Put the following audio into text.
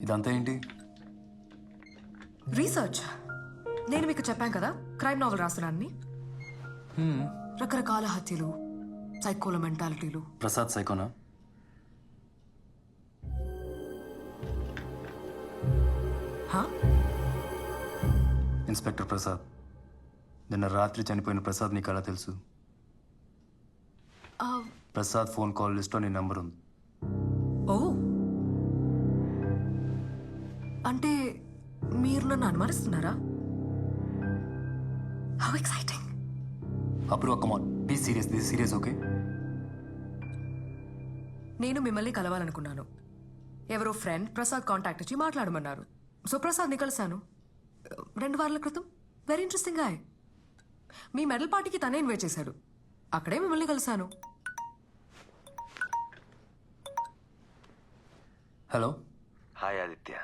ఇదంతా ఏంటి? రీసెర్చ్. నేను మీకు చెప్పాను కదా క్రైమ్ నావల్ రాస్తున్నానని. రకరకాల హత్యలు సైకోల మెంటాలిటీలు. ప్రసాద్ సైకోనా? హా? ఇన్స్పెక్టర్ ప్రసాద్ నిన్న రాత్రి చనిపోయిన ప్రసాద్ నీకు ఎలా తెలుసు ప్రసాద్ ఫోన్ కాల్ లిస్ట్లో నీ నంబర్ ఉంది. ఓ. అంటే మీరు నన్ను అనుమానిస్తున్నారా? హౌ ఎక్సైటింగ్ అప్పుడు come on be serious this serious okay నేను మిమ్మల్ని కలవాలనుకున్నాను. ఎవరో ఫ్రెండ్ ప్రసాద్ కాంటాక్ట్ ఇచ్చి మాట్లాడమన్నారు. సో ప్రసాద్ని కలిశాను. రెండు వారాల క్రితం. వెరీ ఇంట్రెస్టింగ్ గాయ్ మీ మెడల్ పార్టీకి తనే ఇన్వైట్ చేశాడు. అక్కడే మిమ్మల్ని కలిశాను. Hello hi Aditya